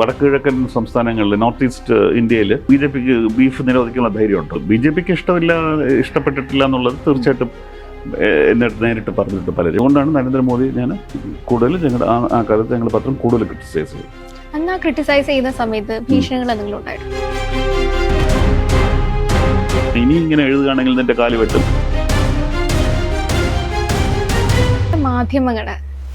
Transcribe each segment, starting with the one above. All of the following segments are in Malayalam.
വടക്ക് കിഴക്കൻ സംസ്ഥാനങ്ങളിൽ നോർത്ത് ഈസ്റ്റ് ഇന്ത്യയിൽ ബി ജെ പിക്ക് ബീഫ് നിരോധിക്കുന്ന ധൈര്യമുണ്ട്? ബി ജെ പിക്ക് ഇഷ്ടമില്ല ഇഷ്ടപ്പെട്ടിട്ടില്ല എന്നുള്ളത് തീർച്ചയായിട്ടും എന്നിട്ട് നേരിട്ട് പറഞ്ഞിട്ട് പലരും. അതുകൊണ്ടാണ് നരേന്ദ്രമോദി ഞാൻ കൂടുതൽ ഞങ്ങളുടെ ആ ആ കാലത്ത് ഞങ്ങൾ പത്രം കൂടുതൽ ക്രിട്ടിസൈസ് ചെയ്തു അന്ന് ക്രിട്ടിസൈസ് ചെയ്യുന്ന സമയത്ത് ഭീഷണികൾ എന്തെങ്കിലും ഉണ്ടായിരുന്നു ഇനി ഇങ്ങനെ എഴുതുകയാണെങ്കിൽ നിന്റെ കാൽ വെട്ടും. മാധ്യമങ്ങൾ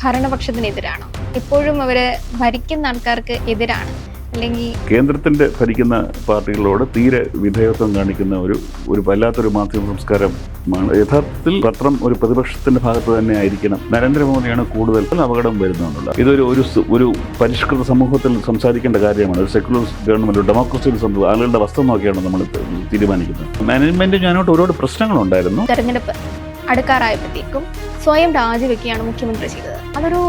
ഭരണപക്ഷത്തിനെതിരാണോ? എപ്പോഴും അവർ ഭരിക്കുന്ന ആൾക്കാർക്ക് എതിരാണ്. അല്ലെങ്കിൽ കേന്ദ്രത്തിന്റെ ഭരിക്കുന്ന പാർട്ടികളോട് തീരെ വിധേയത്വം കാണിക്കുന്ന ഒരു ഒരു വല്ലാത്തൊരു മാധ്യമ സംസ്കാരമാണ് യഥാർത്ഥത്തിൽ പത്രം ഒരു പ്രതിപക്ഷത്തിന്റെ ഭാഗത്ത് തന്നെ ആയിരിക്കണം. നരേന്ദ്രമോദിയാണ് കൂടുതൽ അപകടം വരുന്നതെന്നുള്ളത് ഇതൊരു ഒരു ഒരു പരിഷ്കൃത സമൂഹത്തിൽ സംസാരിക്കേണ്ട കാര്യമാണ്. ഒരു സെക്യുലർ ഗവൺമെന്റ് ഒരു ഡെമോക്രസിയിൽ സംഭവം ആളുകളുടെ വസ്ത്രം നോക്കിയാണ് നമ്മൾ തീരുമാനിക്കുന്നത്. മാനേജ്മെന്റ് ഞാനോട്ട് ഒരുപാട് പ്രശ്നങ്ങളുണ്ടായിരുന്നു. തെരഞ്ഞെടുപ്പ്. അടുക്കാറായപ്പോഴത്തേക്കും സ്വയം രാജിവെക്കുകയാണ് മുഖ്യമന്ത്രി ചെയ്തത്. അതൊരു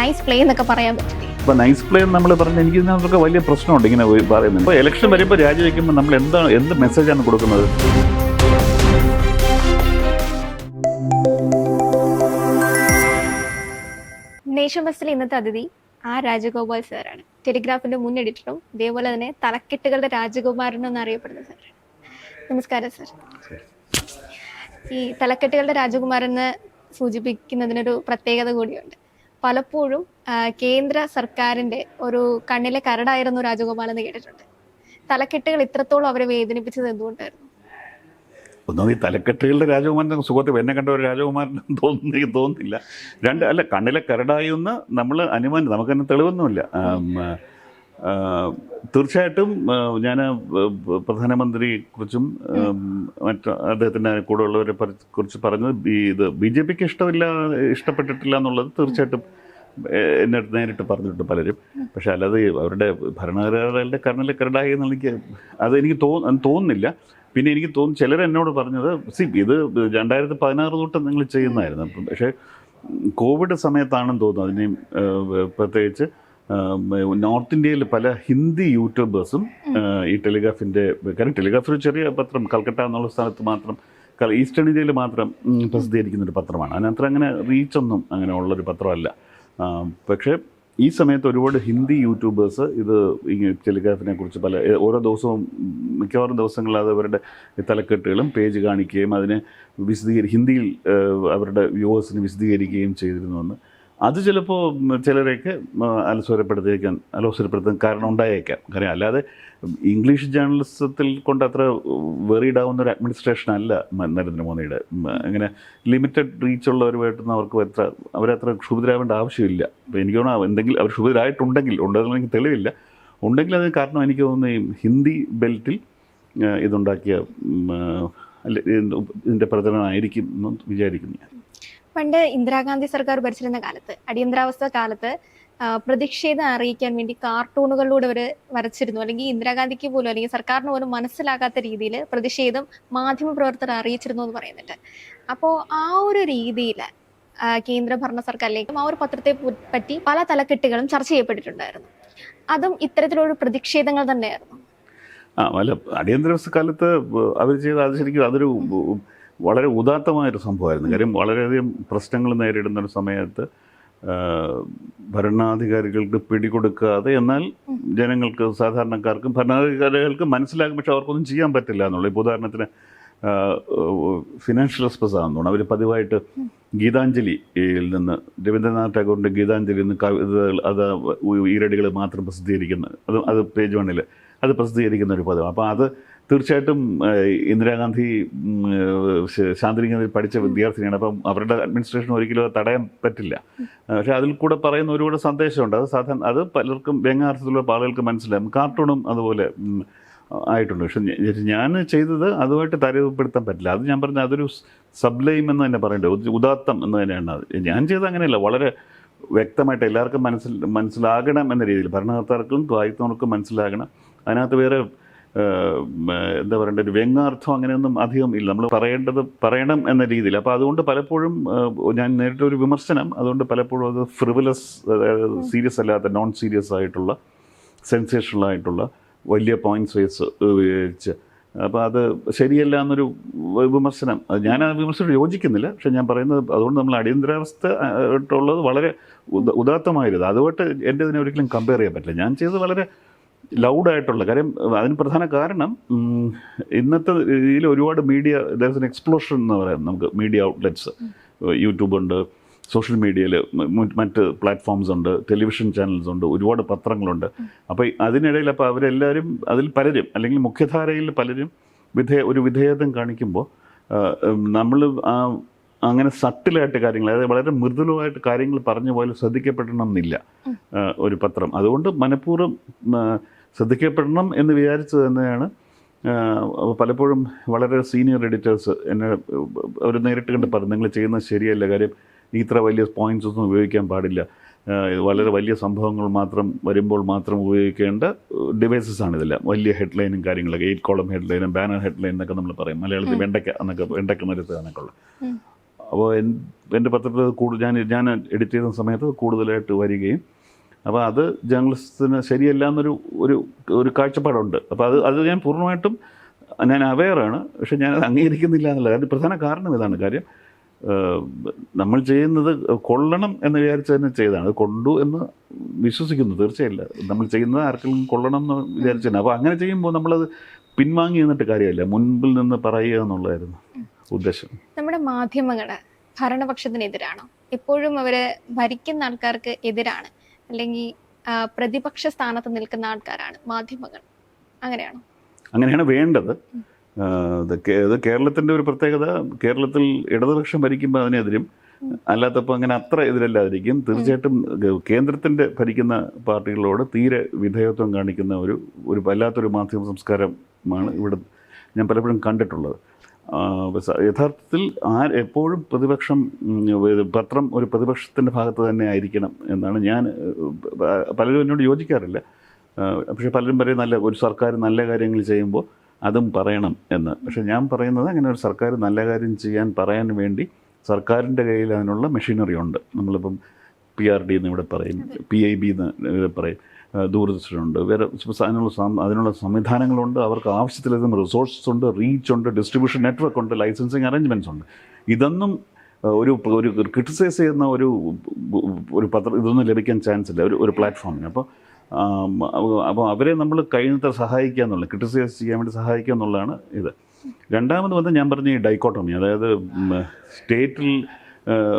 നൈസ് പ്ലേ എന്നൊക്കെ പറയാൻ പറ്റും ഇപ്പൊ നൈസ് പ്ലേ നമ്മൾ പറഞ്ഞ എനിക്ക് ഇതിനകത്തൊക്കെ വലിയ പ്രശ്നമുണ്ട് ഇങ്ങനെ പറയുന്നത്. ഇപ്പൊ ഇലക്ഷൻ വരുമ്പോൾ രാജിവെക്കുമ്പോൾ നമ്മൾ എന്താണ് എന്ത് മെസ്സേജാണ് കൊടുക്കുന്നത്? നേഷൻ ബസ്സിലെ ഇന്നത്തെ അതിഥി ആ രാജഗോപാൽ സാറാണ്. ടെലിഗ്രാഫിന്റെ മുൻ എഡിറ്ററും ഇതേപോലെ തന്നെ തലക്കെട്ടുകളുടെ രാജകുമാരനും എന്നറിയപ്പെടുന്ന സാറാണ്. നമസ്കാരം സാർ. ഈ തലക്കെട്ടുകളുടെ രാജകുമാരൻ എന്ന് സൂചിപ്പിക്കുന്നതിനൊരു പ്രത്യേകത കൂടിയുണ്ട്. പലപ്പോഴും കേന്ദ്ര സർക്കാരിന്റെ ഒരു കണ്ണിലെ കരടായിരുന്നു രാജഗോപാൽ എന്ന് കേട്ടിട്ടുണ്ട്. തലക്കെട്ടുകൾ ഇത്രത്തോളം അവരെ വേദനിപ്പിച്ചത് എന്തുകൊണ്ടായിരുന്നു? ഒന്നും ഈ തലക്കെട്ടുകളുടെ രാജകുമാരൻ സുഖത്തിൽ എന്നെ കണ്ട ഒരു രാജകുമാരൻ തോന്നി തോന്നുന്നില്ല. രണ്ട് അല്ല കണ്ണിലെ കരടായി ഒന്ന് നമ്മൾ അനുമാനം നമുക്ക് തെളിവൊന്നുമില്ല. തീർച്ചയായിട്ടും ഞാൻ പ്രധാനമന്ത്രിയെ കുറിച്ചും മറ്റു അദ്ദേഹത്തിന്റെ കൂടെ ഉള്ളവരെ പരി- കുറിച്ച് പറഞ്ഞത് ഇത് ബി ജെ പിക്ക് ഇഷ്ടമില്ല ഇഷ്ടപ്പെട്ടിട്ടില്ല എന്നുള്ളത് തീർച്ചയായിട്ടും എന്നെ നേരിട്ട് പറഞ്ഞിട്ടുണ്ട് പലരും. പക്ഷെ അല്ലാതെ അവരുടെ ഭരണഘടനകളുടെ കരണിലെ കരടായി എന്ന് എനിക്ക് അതെനിക്ക് തോ തോന്നുന്നില്ല. പിന്നെ എനിക്ക് തോന്നുന്നു ചിലർ എന്നോട് പറഞ്ഞത് സി ഇത് രണ്ടായിരത്തി പതിനാറ് തൊട്ട് നിങ്ങൾ ചെയ്യുന്നതായിരുന്നു. പക്ഷേ കോവിഡ് സമയത്താണെന്ന് തോന്നുന്നു അതിനെയും പ്രത്യേകിച്ച് നോർത്ത് ഇന്ത്യയിൽ പല ഹിന്ദി യൂട്യൂബേഴ്സും ഈ ടെലിഗ്രാഫിന്റെ കാരണം ടെലിഗ്രാഫ് ഒരു ചെറിയ പത്രം കൽക്കട്ട എന്നുള്ള സ്ഥലത്ത് മാത്രം ഈസ്റ്റേൺ ഇന്ത്യയിൽ മാത്രം പ്രസിദ്ധീകരിക്കുന്ന ഒരു പത്രമാണ്. അതിനകത്ത് അങ്ങനെ റീച്ചൊന്നും അങ്ങനെ ഉള്ളൊരു പത്രമല്ല. പക്ഷേ ഈ സമയത്ത് ഒരുപാട് ഹിന്ദി യൂട്യൂബേഴ്സ് ഇത് ഈ ടെലിഗ്രാഫിനെ കുറിച്ച് പല ഓരോ ദിവസവും മിക്കവാറും ദിവസങ്ങളിൽ അത് അവരുടെ തലക്കെട്ടുകളും പേജ് കാണിക്കുകയും അതിനെ വിശദീകരി ഹിന്ദിയിൽ അവരുടെ വ്യൂവേഴ്സിന് വിശദീകരിക്കുകയും ചെയ്തിരുന്നുവെന്ന് അത് ചിലപ്പോൾ ചിലരെയൊക്കെ അലസ്വരപ്പെടുത്തിയേക്കാൻ അലോസരപ്പെടുത്താൻ കാരണം ഉണ്ടായേക്കാം. കാര്യം അല്ലാതെ ഇംഗ്ലീഷ് ജേർണലിസത്തിൽ കൊണ്ട് അത്ര വെറിയിടാവുന്ന ഒരു അഡ്മിനിസ്ട്രേഷൻ അല്ല നരേന്ദ്രമോദിയുടെ. അങ്ങനെ ലിമിറ്റഡ് റീച്ച് ഉള്ളവരുമായിട്ടൊന്നും അവർക്ക് എത്ര അവരത്ര ക്ഷുഭിതരാവേണ്ട ആവശ്യമില്ല. അപ്പോൾ എനിക്ക് തോന്നുന്നു എന്തെങ്കിലും അവർ ക്ഷുഭിതരായിട്ടുണ്ടെങ്കിൽ ഉണ്ടെന്ന് എനിക്ക് തെളിവില്ല. ഉണ്ടെങ്കിൽ അതിന് കാരണം എനിക്ക് തോന്നുന്നു ഈ ഹിന്ദി ബെൽറ്റിൽ ഇതുണ്ടാക്കിയ ഇതിന്റെ പ്രചരണമായിരിക്കും എന്ന് വിചാരിക്കുന്നു ഞാൻ. പണ്ട് ഇന്ദിരാഗാന്ധി സർക്കാർ ഭരിച്ചിരുന്ന കാലത്ത് അടിയന്തരാവസ്ഥ കാലത്ത് പ്രതിഷേധം അറിയിക്കാൻ വേണ്ടി കാർട്ടൂണുകളിലൂടെ അവർ വരച്ചിരുന്നു. അല്ലെങ്കിൽ ഇന്ദിരാഗാന്ധിക്ക് പോലും അല്ലെങ്കിൽ സർക്കാരിന് പോലും മനസ്സിലാകാത്ത രീതിയിൽ പ്രതിഷേധം മാധ്യമപ്രവർത്തകർ അറിയിച്ചിരുന്നു എന്ന് പറയുന്നുണ്ട്. അപ്പോൾ ആ ഒരു രീതിയിൽ കേന്ദ്ര ഭരണ സർക്കാരിലേക്കും ആ ഒരു പത്രത്തെ പറ്റി പല തലക്കെട്ടുകളും ചർച്ച ചെയ്യപ്പെട്ടിട്ടുണ്ടായിരുന്നു. അതും ഇത്തരത്തിലുള്ള പ്രതിഷേധങ്ങൾ തന്നെയായിരുന്നു. ആ അല്ല അടിയന്തരാവസ്ഥ കാലത്ത് അവർ ചെയ്ത അത് ശരിക്കും അതൊരു വളരെ ഉദാത്തമായൊരു സംഭവമായിരുന്നു. കാര്യം വളരെയധികം പ്രശ്നങ്ങൾ നേരിടുന്ന ഒരു സമയത്ത് ഭരണാധികാരികൾക്ക് പിടികൊടുക്കാതെ എന്നാൽ ജനങ്ങൾക്ക് സാധാരണക്കാർക്കും ഭരണാധികാരികൾക്ക് മനസ്സിലാകും പക്ഷെ അവർക്കൊന്നും ചെയ്യാൻ പറ്റില്ല എന്നുള്ള. ഇപ്പോൾ ഉദാഹരണത്തിന് ഫിനാൻഷ്യൽ എക്സ്പ്രസ് ആണെന്ന് അവർ പതിവായിട്ട് ഗീതാഞ്ജലിയിൽ നിന്ന് രവീന്ദ്രനാഥ് ടാഗോറിന്റെ ഗീതാഞ്ജലി നിന്ന് കവിതകൾ അത് ഈരടികൾ മാത്രം പ്രസിദ്ധീകരിക്കുന്ന അത് അത് പേജ് വണ്ണിൽ അത് പ്രസിദ്ധീകരിക്കുന്ന ഒരു പതിവാണ്. അപ്പോൾ അത് തീർച്ചയായിട്ടും ഇന്ദിരാഗാന്ധി ഉം, ഏഹ്, ശ- ശാന്തിനികേതനിൽ പഠിച്ച വിദ്യാർത്ഥിനിയാണ്. അപ്പം അവരുടെ അഡ്മിനിസ്ട്രേഷൻ ഒരിക്കലും അത് തടയാൻ പറ്റില്ല. പക്ഷേ അതിൽ കൂടെ പറയുന്ന ഒരുപാട് സന്ദേശമുണ്ട്. അത് സാധാരണ അത് പലർക്കും വ്യംഗാർത്ഥത്തിലുള്ള ആളുകൾക്ക് മനസ്സിലാകും. കാർട്ടൂണും അതുപോലെ ആയിട്ടുണ്ട്. പക്ഷെ ഞാൻ ചെയ്തത് അതുമായിട്ട് താരതമ്യപ്പെടുത്താൻ പറ്റില്ല. അത് ഞാൻ പറഞ്ഞ അതൊരു സബ്ലൈം എന്ന് തന്നെ പറയേണ്ടത്. ഉദ്- ഉദാത്തം എന്ന് തന്നെയാണ് അത്. ഞാൻ ചെയ്തത് അങ്ങനെയല്ല. വളരെ വ്യക്തമായിട്ട് എല്ലാവർക്കും മനസ്സിൽ മനസ്സിലാകണം എന്ന രീതിയിൽ. ഭരണകർത്താർക്കും ദ്വായത്തവർക്കും മനസ്സിലാകണം. അതിനകത്ത് വേറെ എന്താ പറയേണ്ട ഒരു വ്യംഗാർത്ഥം അങ്ങനെയൊന്നും അധികം ഇല്ല. നമ്മൾ പറയേണ്ടത് പറയണം എന്ന രീതിയിൽ. അപ്പോൾ അതുകൊണ്ട് പലപ്പോഴും ഞാൻ ഞാൻ നേരിട്ടൊരു വിമർശനം അതുകൊണ്ട് പലപ്പോഴും അത് ഫ്രിവലസ് സീരിയസ് അല്ലാത്ത നോൺ സീരിയസ് ആയിട്ടുള്ള സെൻസേഷണൽ ആയിട്ടുള്ള വലിയ പോയിന്റ്സ് വെച്ച് ഉപയോഗിച്ച് അപ്പോൾ അത് ശരിയല്ല എന്നൊരു വിമർശനം. ഞാൻ ആ വിമർശനം യോജിക്കുന്നില്ല. പക്ഷെ ഞാൻ പറയുന്നത് അതുകൊണ്ട് നമ്മൾ അടിയന്തരാവസ്ഥ ആയിട്ടുള്ളത് വളരെ ഉദ ഉദാത്തമായിരുന്നു. അതുമായിട്ട് എന്റെ ഇതിനെ ഒരിക്കലും കമ്പയർ ചെയ്യാൻ പറ്റില്ല. ഞാൻ ചെയ്തത് വളരെ ലൗഡായിട്ടുള്ള കാര്യം അതിന് പ്രധാന കാരണം ഇന്നത്തെ രീതിയിൽ ഒരുപാട് മീഡിയ ദർ എൻ എക്സ്പ്ലോഷൻ എന്ന് പറയാം നമുക്ക് മീഡിയ ഔട്ട്ലെറ്റ്സ് യൂട്യൂബ് ഉണ്ട് സോഷ്യൽ മീഡിയയിൽ മറ്റ് പ്ലാറ്റ്ഫോംസ് ഉണ്ട് ടെലിവിഷൻ ചാനൽസ് ഉണ്ട് ഒരുപാട് പത്രങ്ങളുണ്ട്. അപ്പോൾ അതിനിടയിൽ അപ്പോൾ അവരെല്ലാവരും അതിൽ പലരും അല്ലെങ്കിൽ മുഖ്യധാരയിൽ പലരും വിധേയ ഒരു വിധേയത്വം കാണിക്കുമ്പോൾ നമ്മൾ അങ്ങനെ സട്ടിലായിട്ട് കാര്യങ്ങൾ അതായത് വളരെ മൃദുലമായിട്ട് കാര്യങ്ങൾ പറഞ്ഞു പോലും ശ്രദ്ധിക്കപ്പെടണം എന്നില്ല ഒരു പത്രം. അതുകൊണ്ട് മനഃപൂർവം ശ്രദ്ധിക്കപ്പെടണം എന്ന് വിചാരിച്ചത് തന്നെയാണ്. പലപ്പോഴും വളരെ സീനിയർ എഡിറ്റേഴ്സ് എന്നെ അവർ നേരിട്ട് കണ്ട് പറഞ്ഞു നിങ്ങൾ ചെയ്യുന്നത് ശരിയല്ല കാര്യം ഇത്ര വലിയ പോയിന്റ്സ് ഒന്നും ഉപയോഗിക്കാൻ പാടില്ല. വളരെ വലിയ സംഭവങ്ങൾ മാത്രം വരുമ്പോൾ മാത്രം ഉപയോഗിക്കേണ്ട ഡിവൈസസ് ആണ് ഇതെല്ലാം. വലിയ ഹെഡ്ലൈനും കാര്യങ്ങളൊക്കെ എയ്റ്റ് കോളം ഹെഡ്ലൈനും ബാനർ ഹെഡ്ലൈൻ എന്നൊക്കെ നമ്മൾ പറയും. മലയാളത്തിൽ വെണ്ടയ്ക്ക എന്നൊക്കെ വെണ്ടയ്ക്ക നിരത്തുക എന്നൊക്കെ ഉള്ളത് ഉം. അപ്പോൾ എന്റെ പത്രത്തിൽ കൂടുതൽ ഞാൻ ഞാൻ എഡിറ്റ് ചെയ്യുന്ന സമയത്ത് കൂടുതലായിട്ട് വരികയും അപ്പോൾ അത് ജേർണലിസ്റ്റിന് ശരിയല്ല എന്നൊരു ഒരു ഒരു കാഴ്ചപ്പാടുണ്ട്. അപ്പോൾ അത് അത് ഞാൻ പൂർണമായിട്ടും ഞാൻ അവെയറാണ് പക്ഷേ ഞാനത് അംഗീകരിക്കുന്നില്ല എന്നുള്ളത് അതിന്റെ പ്രധാന കാരണം ഇതാണ്. കാര്യം നമ്മൾ ചെയ്യുന്നത് കൊള്ളണം എന്ന് വിചാരിച്ച് തന്നെ ചെയ്തതാണ് അത് കൊണ്ടു എന്ന് വിശ്വസിക്കുന്നു തീർച്ചയായില്ല. നമ്മൾ ചെയ്യുന്നത് ആർക്കെങ്കിലും കൊള്ളണം എന്ന് വിചാരിച്ചു തന്നെ അപ്പോൾ അങ്ങനെ ചെയ്യുമ്പോൾ നമ്മളത് പിൻവാങ്ങി നിന്നിട്ട് കാര്യമല്ല. മുൻപിൽ നിന്ന് പറയുക എന്നുള്ളതായിരുന്നു. ഉദ്ദേശം. നമ്മുടെ മാധ്യമങ്ങൾ ഭരണപക്ഷത്തിനെതിരാണോ? എപ്പോഴും അവർ ഭരിക്കുന്ന ആൾക്കാർക്ക് എതിരാണ്. അല്ലെങ്കിൽ പ്രതിപക്ഷ സ്ഥാനത്ത് നിൽക്കുന്ന ആൾക്കാരാണ് മാധ്യമങ്ങൾ. അങ്ങനെയാണോ? അങ്ങനെയാണ് വേണ്ടത്. ഇത് കേരളത്തിന്റെ ഒരു പ്രത്യേകത കേരളത്തിൽ ഇടതുപക്ഷം ഭരിക്കുമ്പോൾ അതിനെതിരും അല്ലാത്തപ്പോൾ അങ്ങനെ അത്ര എതിരല്ലാതിരിക്കും തീർച്ചയായിട്ടും കേന്ദ്രത്തിന്റെ ഭരിക്കുന്ന പാർട്ടികളോട് തീരെ വിധേയത്വം കാണിക്കുന്ന ഒരു ഒരു വല്ലാത്തൊരു മാധ്യമ സംസ്കാരമാണ് ഇവിടെ ഞാൻ പലപ്പോഴും കണ്ടിട്ടുള്ളത്. യഥാർത്ഥത്തിൽ ആ എപ്പോഴും പ്രതിപക്ഷം പത്രം ഒരു പ്രതിപക്ഷത്തിന്റെ ഭാഗത്ത് തന്നെ ആയിരിക്കണം എന്നാണ് ഞാൻ പലരും എന്നോട് യോജിക്കാറില്ല. പക്ഷേ പലരും പറയും നല്ല ഒരു സർക്കാർ നല്ല കാര്യങ്ങൾ ചെയ്യുമ്പോൾ അതും പറയണം എന്ന്. പക്ഷേ ഞാൻ പറയുന്നത് അങ്ങനെ ഒരു സർക്കാർ നല്ല കാര്യം ചെയ്യാൻ പറയാൻ വേണ്ടി സർക്കാരിന്റെ കയ്യിൽ അതിനുള്ള മെഷീനറി ഉണ്ട്. നമ്മളിപ്പം പി ആർ ഡി എന്ന് ഇവിടെ പറയും പി ഐ ബി എന്ന് ഇവിടെ പറയും. ആ, ദൂരദർശനുണ്ട് വേറെ അതിനുള്ള അതിനുള്ള സംവിധാനങ്ങളുണ്ട്. അവർക്ക് ആവശ്യത്തിലധികം റിസോഴ്സസ് ഉണ്ട് റീച്ച് ഉണ്ട് ഡിസ്ട്രിബ്യൂഷൻ നെറ്റ്വർക്ക് ഉണ്ട് ലൈസൻസിങ് അറേഞ്ച്മെന്റ്സ് ഉണ്ട്. ഇതൊന്നും ഒരു ഒരു ക്രിട്ടിസൈസ് ചെയ്യുന്ന ഒരു ഒരു പത്രം ഇതൊന്നും ലഭിക്കാൻ ചാൻസ് ഇല്ല. ഒരു ഒരു പ്ലാറ്റ്ഫോമിന് അപ്പോൾ അപ്പോൾ അവരെ നമ്മൾ കഴിയുന്നത്ര സഹായിക്കുക എന്നുള്ളത് ക്രിട്ടിസൈസ് ചെയ്യാൻ വേണ്ടി സഹായിക്കുക എന്നുള്ളതാണ് ഇത്. രണ്ടാമത് വന്ന് ഞാൻ പറഞ്ഞ ഈ ഡൈക്കോട്ടമി അതായത് സ്റ്റേറ്റിൽ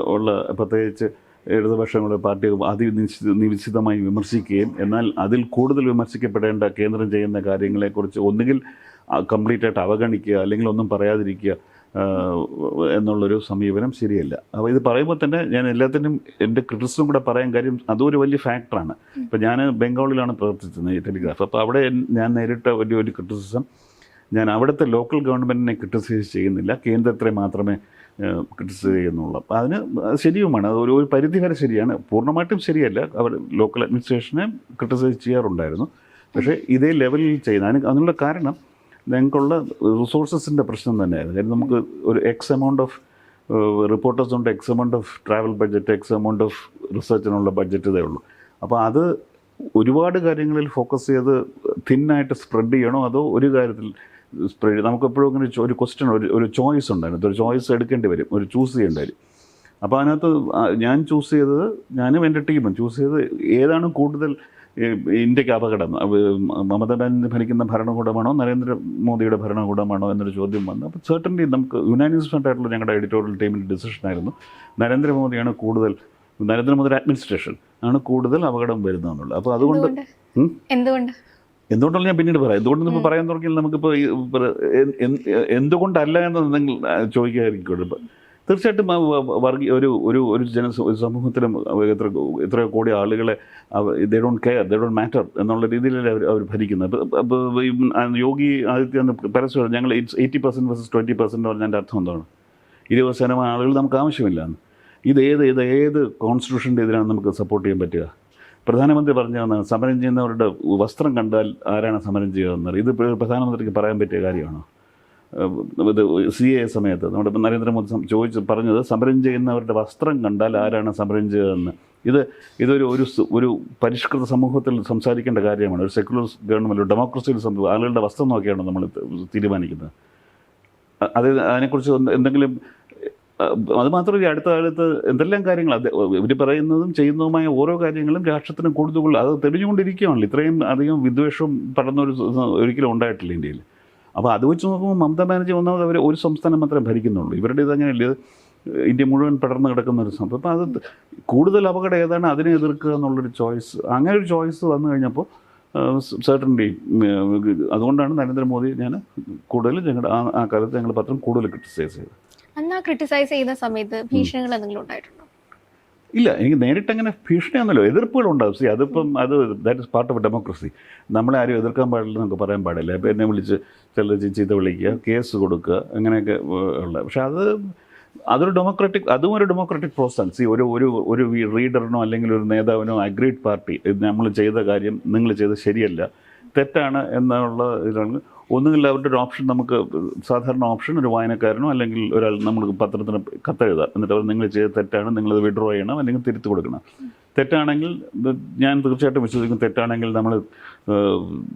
ഉള്ള പ്രത്യേകിച്ച് ഇടതുപക്ഷങ്ങളുടെ പാർട്ടി അതിനിശ്ചിത നിശ്ചിതമായി വിമർശിക്കുകയും എന്നാൽ അതിൽ കൂടുതൽ വിമർശിക്കപ്പെടേണ്ട കേന്ദ്രം ചെയ്യുന്ന കാര്യങ്ങളെക്കുറിച്ച് ഒന്നുകിൽ കംപ്ലീറ്റ് ആയിട്ട് അവഗണിക്കുക അല്ലെങ്കിൽ ഒന്നും പറയാതിരിക്കുക എന്നുള്ളൊരു സമീപനം ശരിയല്ല. അപ്പോൾ ഇത് പറയുമ്പോൾ തന്നെ ഞാൻ എല്ലാത്തിനും എന്റെ ക്രിറ്റിസിസം കൂടെ പറയാൻ കാര്യം അതൊരു ഒരു വലിയ ഫാക്ടറാണ്. ഇപ്പോൾ ഞാൻ ബംഗാളിലാണ് പ്രവർത്തിച്ചത് ഈ ടെലിഗ്രാഫ്. അപ്പോൾ അവിടെ ഞാൻ നേരിട്ട വലിയൊരു ക്രിറ്റിസിസം ഞാൻ അവിടുത്തെ ലോക്കൽ ഗവൺമെന്റിനെ ക്രിറ്റിസൈസ് ചെയ്യുന്നില്ല. കേന്ദ്രത്തെ മാത്രമേ ക്രിട്ടിസൈസ് ചെയ്യുന്നുള്ളൂ. അപ്പോൾ അതിന് ശരിയുമാണ്. അത് ഒരു പരിധി വരെ ശരിയാണ്. പൂർണമായിട്ടും ശരിയല്ല. അവർ ലോക്കൽ അഡ്മിനിസ്ട്രേഷനെ ക്രിട്ടിസൈസ് ചെയ്യാറുണ്ടായിരുന്നു. പക്ഷേ ഇതേ ലെവലിൽ ചെയ്യുന്ന അതിന് അതിനുള്ള കാരണം ഞങ്ങൾക്കുള്ള റിസോഴ്സസിന്റെ പ്രശ്നം തന്നെയായിരുന്നു. കാര്യം നമുക്ക് ഒരു എക്സ് എമൗണ്ട് ഓഫ് റിപ്പോർട്ടേഴ്സ് ഉണ്ട്. X amount of travel budget X amount of റിസർച്ചിനുള്ള budget ഇതേ ഉള്ളൂ. അപ്പോൾ അത് ഒരുപാട് കാര്യങ്ങളിൽ ഫോക്കസ് ചെയ്ത് തിന്നായിട്ട് സ്പ്രെഡ് ചെയ്യണോ അതോ ഒരു കാര്യത്തിൽ സ്പ്രെഡ് നമുക്കെപ്പോഴും അങ്ങനെ ഒരു ക്വസ്റ്റ്യൻ ഒരു ഒരു ചോയ്സ് ഉണ്ട് അതിനകത്ത് ഒരു ചോയ്സ് എടുക്കേണ്ടി വരും. ഒരു ചൂസ് ചെയ്യേണ്ടി വരും. അപ്പോൾ അതിനകത്ത് ഞാൻ ചൂസ് ചെയ്തത് ഞാനും എന്റെ ടീമും ചൂസ് ചെയ്തത് ഏതാണ് കൂടുതൽ ഇന്ത്യയ്ക്ക് അപകടം? മമത ബാനർജി ഭരിക്കുന്ന ഭരണകൂടമാണോ നരേന്ദ്രമോദിയുടെ ഭരണകൂടമാണോ എന്നൊരു ചോദ്യം വന്നു. അപ്പോൾ സെർട്ടൻലി നമുക്ക് യുനാനിമസ് ആയിട്ടുള്ള ഞങ്ങളുടെ എഡിറ്റോറിയൽ ടീമിന്റെ ഡിസിഷനായിരുന്നു നരേന്ദ്രമോദിയാണ് കൂടുതൽ നരേന്ദ്രമോദിയുടെ അഡ്മിനിസ്ട്രേഷൻ ആണ് കൂടുതൽ അപകടം വരുന്നതെന്നുള്ളത്. അപ്പോൾ അതുകൊണ്ട് എന്തുകൊണ്ട്? എന്തുകൊണ്ടല്ല ഞാൻ പിന്നീട് പറയാം? എന്തുകൊണ്ടെന്ന് ഇപ്പോൾ പറയാൻ തുടങ്ങിയാൽ നമുക്കിപ്പോൾ എന്തുകൊണ്ടല്ല എന്ന് നിങ്ങൾ ചോദിക്കാതിരിക്കും ഇപ്പം തീർച്ചയായിട്ടും വർഗീയ ഒരു ഒരു ഒരു ജന സമൂഹത്തിലും എത്ര എത്ര കോടി ആളുകളെ they don't care they don't matter എന്നുള്ള രീതിയിലല്ലേ അവർ അവർ ഭരിക്കുന്നത്. അപ്പോൾ യോഗി ആദിത്യനാഥ് പരസ്യം ഞങ്ങൾ eighty percent versus twenty percent പറഞ്ഞതിന്റെ അർത്ഥം എന്താണ്? ഇരുപത് ശതമാനം ആളുകൾ നമുക്ക് ആവശ്യമില്ല. ഇത് ഏത് ഇത് ഏത് കോൺസ്റ്റിറ്റ്യൂഷന്റെ ഇതിനാണ് നമുക്ക് സപ്പോർട്ട് ചെയ്യാൻ പറ്റുക? പ്രധാനമന്ത്രി പറഞ്ഞതെന്ന് സമരം ചെയ്യുന്നവരുടെ വസ്ത്രം കണ്ടാൽ ആരാണ് സമരം ചെയ്തതെന്ന് ഇത് പ്രധാനമന്ത്രിക്ക് പറയാൻ പറ്റിയ കാര്യമാണോ? ഇത് സി എ സമയത്ത് നമ്മുടെ നരേന്ദ്രമോദി ചോദിച്ച് പറഞ്ഞത് സമരം ചെയ്യുന്നവരുടെ വസ്ത്രം കണ്ടാൽ ആരാണ് സമരം ചെയ്തതെന്ന് ഇത് ഇതൊരു ഒരു ഒരു പരിഷ്കൃത സമൂഹത്തിൽ സംസാരിക്കേണ്ട കാര്യമാണ്. ഒരു സെക്യുലർ ഗവൺമെന്റ് ഡെമോക്രസിയിൽ ആളുകളുടെ വസ്ത്രം നോക്കിയാണ് നമ്മൾ തീരുമാനിക്കുന്നത്. അത് അതിനെക്കുറിച്ച് എന്തെങ്കിലും അത് മാത്രമല്ല അടുത്ത കാലത്ത് എന്തെല്ലാം കാര്യങ്ങൾ ഇവർ പറയുന്നതും ചെയ്യുന്നതുമായ ഓരോ കാര്യങ്ങളും രാഷ്ട്രത്തിന് കൂടുതൽ അത് തെളിഞ്ഞുകൊണ്ടിരിക്കുകയാണല്ലോ. ഇത്രയും അധികം വിദ്വേഷവും പടർന്നൊരു ഒരിക്കലും ഉണ്ടായിട്ടില്ല ഇന്ത്യയിൽ. അപ്പോൾ അത് വെച്ച് നോക്കുമ്പോൾ മമതാ ബാനർജി ഒന്നാമത് അവർ ഒരു സംസ്ഥാനം മാത്രമേ ഭരിക്കുന്നുള്ളൂ. ഇവരുടെ ഇതങ്ങനെയല്ല അങ്ങനെയല്ല. ഇന്ത്യ മുഴുവൻ പടർന്ന് കിടക്കുന്ന ഒരു സംഭവം. അപ്പോൾ അത് കൂടുതൽ അപകടം ഏതാണ് അതിനെ എതിർക്കുക എന്നുള്ളൊരു ചോയ്സ് അങ്ങനെ ഒരു ചോയ്സ് വന്നു കഴിഞ്ഞപ്പോൾ സെർട്ടൻലി അതുകൊണ്ടാണ് നരേന്ദ്രമോദി ഞാൻ കൂടുതൽ ഞങ്ങളുടെ ആ കാലത്ത് ഞങ്ങൾ പത്രം കൂടുതൽ ക്രിട്ടിസൈസ് ചെയ്തത്. അന്ന് ആ ക്രിട്ടിസൈസ് ചെയ്യുന്ന സമയത്ത് ഭീഷണികൾ എന്തെങ്കിലും ഉണ്ടായിട്ടുണ്ടോ? ഇല്ല എനിക്ക് നേരിട്ട് അങ്ങനെ ഭീഷണിയാണല്ലോ എതിർപ്പുകളുണ്ടാവും സി അതിപ്പം അത് that is part of democracy നമ്മളെ ആരും എതിർക്കാൻ പാടില്ല എന്നൊക്കെ പറയാൻ പാടില്ല. അപ്പോൾ എന്നെ വിളിച്ച് ചില ചീത്ത വിളിക്കുക കേസ് കൊടുക്കുക അങ്ങനെയൊക്കെ ഉള്ള. പക്ഷെ അത് അതൊരു ഡെമോക്രാറ്റിക് അതും ഒരു ഡെമോക്രാറ്റിക് പ്രോസസ് സി ഒരു ഒരു ഒരു റീഡറിനോ അല്ലെങ്കിൽ ഒരു നേതാവിനോ അഗ്രീഡ് പാർട്ടി നമ്മൾ ചെയ്ത കാര്യം നിങ്ങൾ ചെയ്ത് ശരിയല്ല തെറ്റാണ് എന്നുള്ള ഇതിലാണ് ഒന്നുകിൽ അവരുടെ ഒരു ഓപ്ഷൻ നമുക്ക് സാധാരണ ഓപ്ഷൻ ഒരു വായനക്കാരനോ അല്ലെങ്കിൽ ഒരാൾ നമ്മൾ പത്രത്തിന് കത്തെഴുതാം എന്നിട്ട് അവർ നിങ്ങൾ ചെയ്ത തെറ്റാണ് നിങ്ങളത് വിഡ്രോ ചെയ്യണം അല്ലെങ്കിൽ തിരുത്തി കൊടുക്കണം. തെറ്റാണെങ്കിൽ ഞാൻ തീർച്ചയായിട്ടും വിശ്വസിക്കും തെറ്റാണെങ്കിൽ നമ്മൾ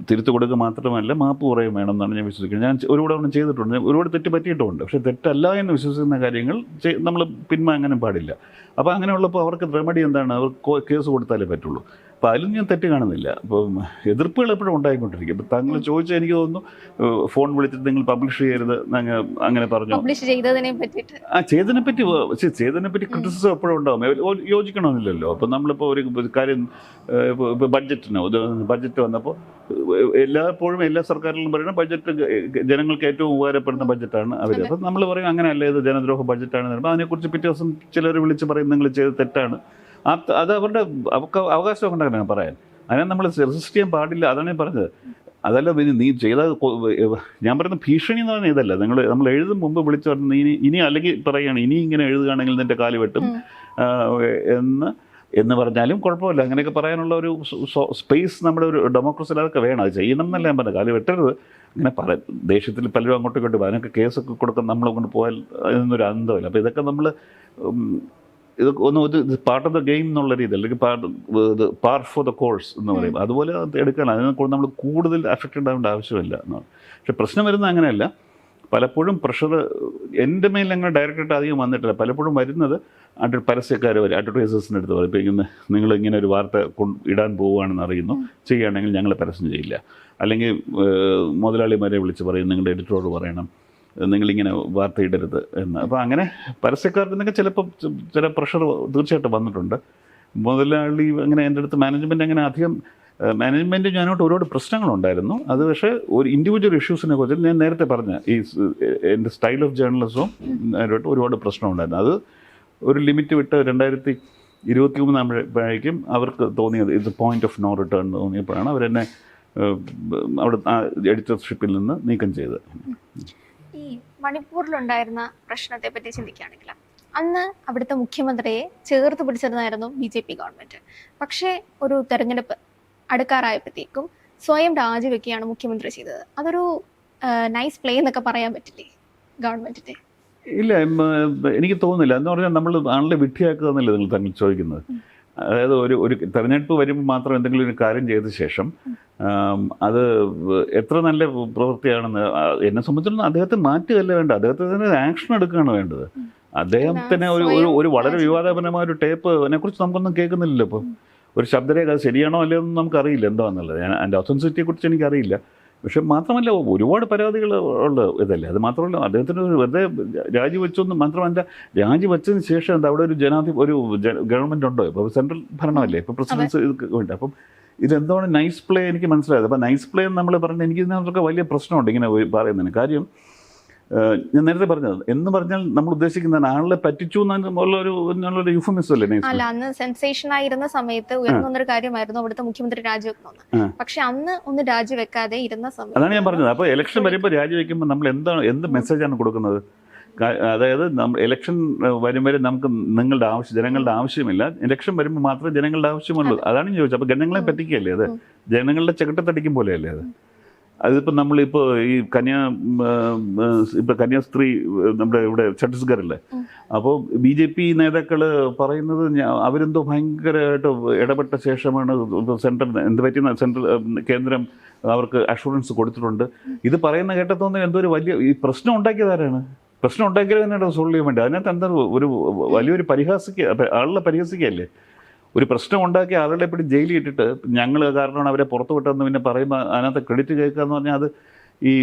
തിരുത്തു കൊടുക്കുക മാത്രമല്ല മാപ്പ് കുറയും വേണം എന്നാണ് ഞാൻ വിശ്വസിക്കുന്നത്. ഞാൻ ഒരുപാട് ഒന്നും ചെയ്തിട്ടുണ്ട് ഒരുപാട് തെറ്റ് പറ്റിയിട്ടുമുണ്ട് പക്ഷേ തെറ്റല്ല എന്ന് വിശ്വസിക്കുന്ന കാര്യങ്ങൾ നമ്മൾ പിന്മാങ്ങാനും പാടില്ല. അപ്പോൾ അങ്ങനെയുള്ളപ്പോൾ അവർക്ക് റെമഡി എന്താണ്? അവർ കേസ് കൊടുത്താലേ പറ്റുള്ളൂ. അപ്പോൾ അതിലും ഞാൻ തെറ്റ് കാണുന്നില്ല. അപ്പം എതിർപ്പുകൾ എപ്പോഴും ഉണ്ടായിക്കൊണ്ടിരിക്കും. അപ്പം താങ്കൾ ചോദിച്ചാൽ എനിക്ക് തോന്നുന്നു ഫോൺ വിളിച്ചിട്ട് നിങ്ങൾ പബ്ലിഷ് ചെയ്യരുത് ഞങ്ങൾ അങ്ങനെ പറഞ്ഞു. ആ ചെയ്തതിനെ പറ്റി ചെയ്തതിനെ പറ്റി ക്രിറ്റിസിസം എപ്പോഴും ഉണ്ടാവും. ഓ- യോജിക്കണമെന്നില്ലല്ലോ. അപ്പം നമ്മളിപ്പോൾ ഒരു കാര്യം ഇപ്പോൾ ബഡ്ജറ്റിനോ ബഡ്ജറ്റ് വന്നപ്പോൾ എല്ലാപ്പോഴും എല്ലായ്പ്പോഴും എല്ലാ സർക്കാരിലും പറയുന്ന ബഡ്ജറ്റ് ജനങ്ങൾക്ക് ഏറ്റവും ഉപകാരപ്പെടുന്ന ബഡ്ജറ്റാണ് അവർ അപ്പം നമ്മൾ പറയും അങ്ങനെയല്ല ഇത് ജനദ്രോഹ ബഡ്ജറ്റാണ് പറയുമ്പോൾ അതിനെക്കുറിച്ച് പിറ്റേ ദിവസം ചിലർ വിളിച്ച് പറയും നിങ്ങൾ ചെയ്ത് തെറ്റാണ്. അത് അവരുടെ അവർക്ക് അവകാശം ഉണ്ടാക്കണം പറയാൻ. അതിനെ നമ്മൾ റെസിസ്റ്റ് ചെയ്യാൻ പാടില്ല അതാണ് ഞാൻ പറഞ്ഞത്. അതല്ല പിന്നെ നീ ചെയ്ത ഞാൻ പറയുന്ന ഭീഷണി എന്ന് പറഞ്ഞാൽ ഇതല്ല. നിങ്ങൾ നമ്മൾ എഴുതും മുമ്പ് വിളിച്ചു പറഞ്ഞു നീ ഇനി ഇനി അല്ലെങ്കിൽ പറയുകയാണ് ഇനി ഇങ്ങനെ എഴുതുകയാണെങ്കിൽ നിന്റെ കാലി വെട്ടും. എന്ന് എന്ന് പറഞ്ഞാലും കുഴപ്പമില്ല. അങ്ങനെയൊക്കെ പറയാനുള്ള ഒരു സ്പേസ് നമ്മുടെ ഒരു ഡെമോക്രസിയിൽ അതൊക്കെ വേണം. അത് ചെയ്യണം എന്നല്ല ഞാൻ പറഞ്ഞത്. കാൽ വെട്ടരുത്. അങ്ങനെ പല ദേഷ്യത്തിൽ പലരും അങ്ങോട്ടും ഇങ്ങോട്ടും. അതിനൊക്കെ കേസൊക്കെ കൊടുക്കാൻ നമ്മളെ കൊണ്ട് പോയാൽ ഒരു അന്തമില്ല. അപ്പോൾ ഇതൊക്കെ നമ്മൾ ഇത് ഒന്ന് ഒരു പാർട്ട് ഓഫ് ദ ഗെയിം എന്നുള്ള രീതി അല്ലെങ്കിൽ part part for the course എന്ന് പറയും അതുപോലെ അത് എടുക്കണം അതിനെ നമ്മൾ കൂടുതൽ അഫക്റ്റഡ് ആവേണ്ട ആവശ്യമില്ല എന്നാണ് പക്ഷെ പ്രശ്നം വരുന്നത് അങ്ങനെയല്ല. പലപ്പോഴും പ്രഷർ എന്റെ മേലിൽ അങ്ങനെ ഡയറക്റ്റായിട്ട് അധികം വന്നിട്ടില്ല. പലപ്പോഴും വരുന്നത് അഡ്വ പരസ്യക്കാർ വരും അഡ്വർടൈസേഴ്സിന്റെ അടുത്ത് പറയും ഇപ്പം നിങ്ങൾ ഇങ്ങനെ ഒരു വാർത്ത കൊണ്ട് ഇടാൻ പോവുകയാണെന്ന് അറിയുന്നു. ചെയ്യുകയാണെങ്കിൽ ഞങ്ങൾ പരസ്യം ചെയ്യില്ല. അല്ലെങ്കിൽ മുതലാളിമാരെ വിളിച്ച് പറയും നിങ്ങളുടെ എഡിറ്ററോട് പറയണം. നിങ്ങളിങ്ങനെ വാർത്തയിടരുത് എന്ന്. അപ്പോൾ അങ്ങനെ പരസ്യക്കാർക്ക് നിന്നൊക്കെ ചിലപ്പോൾ ചില പ്രഷർ തീർച്ചയായിട്ടും വന്നിട്ടുണ്ട്. മുതലാളി അങ്ങനെ എന്റെ അടുത്ത് മാനേജ്മെന്റ് അങ്ങനെ അധികം മാനേജ്മെന്റ് ഞാനോട്ട് ഒരുപാട് പ്രശ്നങ്ങളുണ്ടായിരുന്നു. അത് പക്ഷേ ഒരു ഇൻഡിവിജ്വൽ ഇഷ്യൂസിനെ കുറിച്ച് ഞാൻ നേരത്തെ പറഞ്ഞ ഈ എന്റെ സ്റ്റൈൽ ഓഫ് ജേർണലിസവും അതിലോട്ട് ഒരുപാട് പ്രശ്നമുണ്ടായിരുന്നു. അത് ഒരു ലിമിറ്റ് വിട്ട് രണ്ടായിരത്തി ഇരുപത്തി മൂന്നാകുമ്പോഴേക്കും അവർക്ക് തോന്നിയത് ഇത് പോയിന്റ് ഓഫ് നോ റിട്ടേൺ തോന്നിയപ്പോഴാണ് അവരെന്നെ അവിടെ എഡിറ്റർഷിപ്പിൽ നിന്ന് നീക്കം ചെയ്തത്. ഈ മണിപ്പൂരിലുണ്ടായിരുന്ന പ്രശ്നത്തെ പറ്റി ചിന്തിക്കുകയാണെങ്കിൽ അന്ന് അവിടുത്തെ മുഖ്യമന്ത്രിയെ ചേർത്ത് പിടിച്ചിരുന്നായിരുന്നു ബി ജെ പി ഗവൺമെന്റ് പക്ഷേ ഒരു തെരഞ്ഞെടുപ്പ് അടുക്കാറായപ്പോഴത്തേക്കും സ്വയം രാജിവെക്കുകയാണ് മുഖ്യമന്ത്രി ചെയ്തത്. അതൊരു നൈസ് പ്ലേ എന്നൊക്കെ പറയാൻ പറ്റില്ലേ ഗവൺമെന്റിന്റെ ഇല്ല എനിക്ക് തോന്നുന്നില്ല. എന്ന് പറഞ്ഞാൽ നമ്മൾ ആണല്ലേ വിട്ടിയാക്കുക എന്നല്ലേ നിങ്ങൾ തന്നെ ചോദിക്കുന്നത്. അതായത് ഒരു ഒരു തെരഞ്ഞെടുപ്പ് വരുമ്പോൾ മാത്രം എന്തെങ്കിലും ഒരു കാര്യം ചെയ്ത ശേഷം അത് എത്ര നല്ല പ്രവൃത്തിയാണെന്ന് എന്നെ സംബന്ധിച്ചിടത്തോളം അദ്ദേഹത്തെ മാറ്റുകയല്ല വേണ്ട അദ്ദേഹത്തെ തന്നെ ആക്ഷൻ എടുക്കുകയാണ് വേണ്ടത്. അദ്ദേഹത്തിന് ഒരു ഒരു വളരെ വിവാദപരമായ ഒരു ടേപ്പ് അതിനെക്കുറിച്ച് നമുക്കൊന്നും കേൾക്കുന്നില്ലല്ലോ ഇപ്പം. ഒരു ശബ്ദരേഖ അത് ശരിയാണോ അല്ലയോ എന്ന് നമുക്കറിയില്ല. എന്താണെന്നുള്ളത് ഞാൻ അതിന്റെ ഒത്തൻസിറ്റിയെ കുറിച്ച് എനിക്കറിയില്ല. പക്ഷെ മാത്രമല്ല ഒരുപാട് പരാതികൾ ഉള്ള ഇതല്ലേ? അത് മാത്രമല്ല അദ്ദേഹത്തിന് ഒരു വെറുതെ രാജിവെച്ചൊന്നും മാത്രമല്ല രാജിവെച്ചതിന് ശേഷം എന്താ അവിടെ ഒരു ജനാധി ഒരു ഗവൺമെന്റ് ഉണ്ടോ? ഇപ്പോൾ സെൻട്രൽ ഭരണമല്ലേ? ഇപ്പോൾ പ്രസിഡൻസ് ഇത് ഉണ്ട്. അപ്പം ഇതെന്താണ് നൈസ് പ്ലേ എനിക്ക് മനസ്സിലായത്? അപ്പോൾ നൈസ് പ്ലേ എന്ന് നമ്മൾ പറഞ്ഞാൽ എനിക്ക് ഇതിനകത്തൊക്കെ വലിയ പ്രശ്നമുണ്ട് ഇങ്ങനെ പറയുന്നതിന്. കാര്യം ഞാൻ നേരത്തെ പറഞ്ഞത്. എന്ന് പറഞ്ഞാൽ നമ്മൾ ഉദ്ദേശിക്കുന്ന ആളെ പറ്റിച്ചു എന്നുള്ളൊരു അല്ലേ അന്ന് സെൻസേഷൻ ആയിരുന്ന സമയത്ത് ഉയർന്നൊരു കാര്യമായിരുന്നു അവിടുത്തെ മുഖ്യമന്ത്രി രാജിവെക്കണമെന്ന് ആ. പക്ഷെ അന്ന് ഒന്ന് രാജിവെക്കാതെ ഇരുന്ന സമയത്ത് അതാണ് ഞാൻ പറഞ്ഞത്. അപ്പോൾ ഇലക്ഷൻ വരുമ്പോൾ രാജിവെക്കുമ്പോൾ നമ്മൾ എന്താണ് എന്ത് മെസ്സേജാണ് കൊടുക്കുന്നത്? അതായത് ഇലക്ഷൻ വരും വരെ നമുക്ക് നിങ്ങളുടെ ആവശ്യം ജനങ്ങളുടെ ആവശ്യമില്ല. ഇലക്ഷൻ വരുമ്പോൾ മാത്രമേ ജനങ്ങളുടെ ആവശ്യമുള്ളൂ. അതാണ് ഞാൻ ചോദിച്ചത്. അപ്പോൾ ജനങ്ങളെ പറ്റിക്കുകയല്ലേ അത്? ജനങ്ങളുടെ ചെകിട്ടത്തടിക്കും പോലെയല്ലേ അത്? അതിപ്പോൾ നമ്മളിപ്പോൾ ഈ കന്യാ ഇപ്പോൾ കന്യാസ്ത്രീ നമ്മുടെ ഇവിടെ ഛത്തീസ്ഗഡല്ലേ അപ്പോൾ ബി ജെ പി നേതാക്കൾ പറയുന്നത് അവരെന്തോ ഭയങ്കരമായിട്ട് ഇടപെട്ട ശേഷമാണ് സെൻട്രൽ എന്ത് പറ്റുന്ന സെൻട്രൽ കേന്ദ്രം അവർക്ക് അഷുറൻസ് കൊടുത്തിട്ടുണ്ട്. ഇത് പറയുന്ന കേട്ടത്തോന്നും എന്തോ ഒരു വലിയ ഈ പ്രശ്നം ഉണ്ടാക്കിയതാരാണ് പ്രശ്നം ഉണ്ടാക്കിയത് തന്നെയാണ് സോൾവ് ചെയ്യാൻ വേണ്ടി അതിനകത്ത് എന്താ ഒരു വലിയൊരു പരിഹാസിക്കുക ആളുടെ പരിഹസിക്കുകയല്ലേ ഒരു പ്രശ്നം ഉണ്ടാക്കി ആളുകളെ പിടി ജയിലിൽ ഇട്ടിട്ട് ഞങ്ങൾ കാരണമാണ് അവരെ പുറത്തു വിട്ടതെന്ന് പിന്നെ പറയുമ്പോൾ അതിനകത്ത് ക്രെഡിറ്റ് കേൾക്കുക എന്ന് പറഞ്ഞാൽ അത് ഈ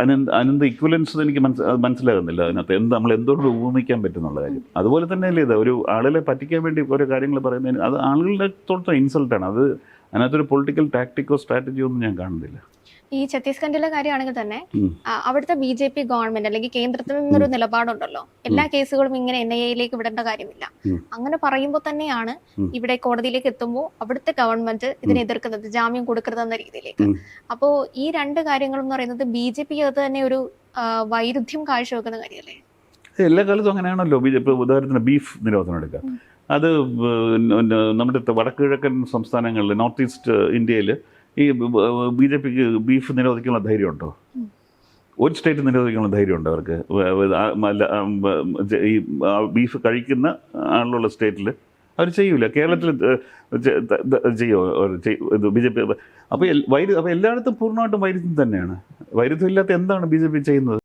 അനന്ത് അനന്ത ഇക്വലൻസ് എനിക്ക് മനസ്സ് മനസ്സിലാകുന്നില്ല അതിനകത്ത്. എന്ത് നമ്മൾ എന്തുകൊണ്ട് ഉപമിക്കാൻ പറ്റുന്നുള്ള കാര്യം. അതുപോലെ തന്നെ അല്ലേ ഇത്? ഒരു ആളുകളെ പറ്റിക്കാൻ വേണ്ടി ഓരോ കാര്യങ്ങൾ പറയുന്നതിന് അത് ആളുകളുടെ തൊട്ട് ഇൻസൾട്ടാണ് അത് അതിനകത്തൊരു പൊളിറ്റിക്കൽ ടാക്ടിക്കോ സ്ട്രാറ്റജിയോ ഒന്നും ഞാൻ കാണുന്നില്ല. ഈ ഛത്തീസ്ഗഡിലെ കാര്യമാണെങ്കിൽ തന്നെ അവിടുത്തെ ബി ജെ പി ഗവൺമെന്റ് അല്ലെങ്കിൽ കേന്ദ്രത്തിൽ നിന്നൊരു നിലപാടുണ്ടല്ലോ. എല്ലാ കേസുകളും ഇങ്ങനെ എൻ ഐ എയിലേക്ക് വിടേണ്ട കാര്യമില്ല. അങ്ങനെ പറയുമ്പോൾ തന്നെയാണ്. ഇവിടെ കോടതിയിലേക്ക് എത്തുമ്പോൾ അവിടുത്തെ ഗവൺമെന്റ് ഇതിനെ എതിർക്കുന്നത് ജാമ്യം കൊടുക്കരുതെന്ന രീതിയിലേക്ക്. അപ്പോ ഈ രണ്ട് കാര്യങ്ങളും എന്ന് പറയുന്നത് ബി ജെ പി അത് തന്നെ ഒരു വൈരുദ്ധ്യം കാഴ്ചവെക്കുന്ന കാര്യമല്ലേ? എല്ലാ കാലത്തും അങ്ങനെയാണല്ലോ. ബി ജെ പി ഉദാഹരണത്തിന് ബീഫ് നിരോധനം എടുക്കുക. അത് നമ്മുടെ വടക്ക് കിഴക്കൻ സംസ്ഥാനങ്ങളിൽ നോർത്ത് ഈസ്റ്റ് ഇന്ത്യയിൽ ഈ ബി ജെ പിക്ക് ബീഫ് നിരോധിക്കാനുള്ള ധൈര്യമുണ്ടോ? ഒരു സ്റ്റേറ്റ് നിരോധിക്കാനുള്ള ധൈര്യമുണ്ടോ അവർക്ക്? ഈ ബീഫ് കഴിക്കുന്ന ആളുള്ള സ്റ്റേറ്റിൽ അവർ ചെയ്യൂല. കേരളത്തിൽ ചെയ്യോ? ഇത് ബി ജെ പി അപ്പോൾ വൈരു അപ്പോൾ എല്ലായിടത്തും പൂർണമായിട്ടും വൈരുദ്ധ്യം തന്നെയാണ്. വൈരുദ്ധ്യം ഇല്ലാത്ത എന്താണ് ബി ജെ പി ചെയ്യുന്നത്?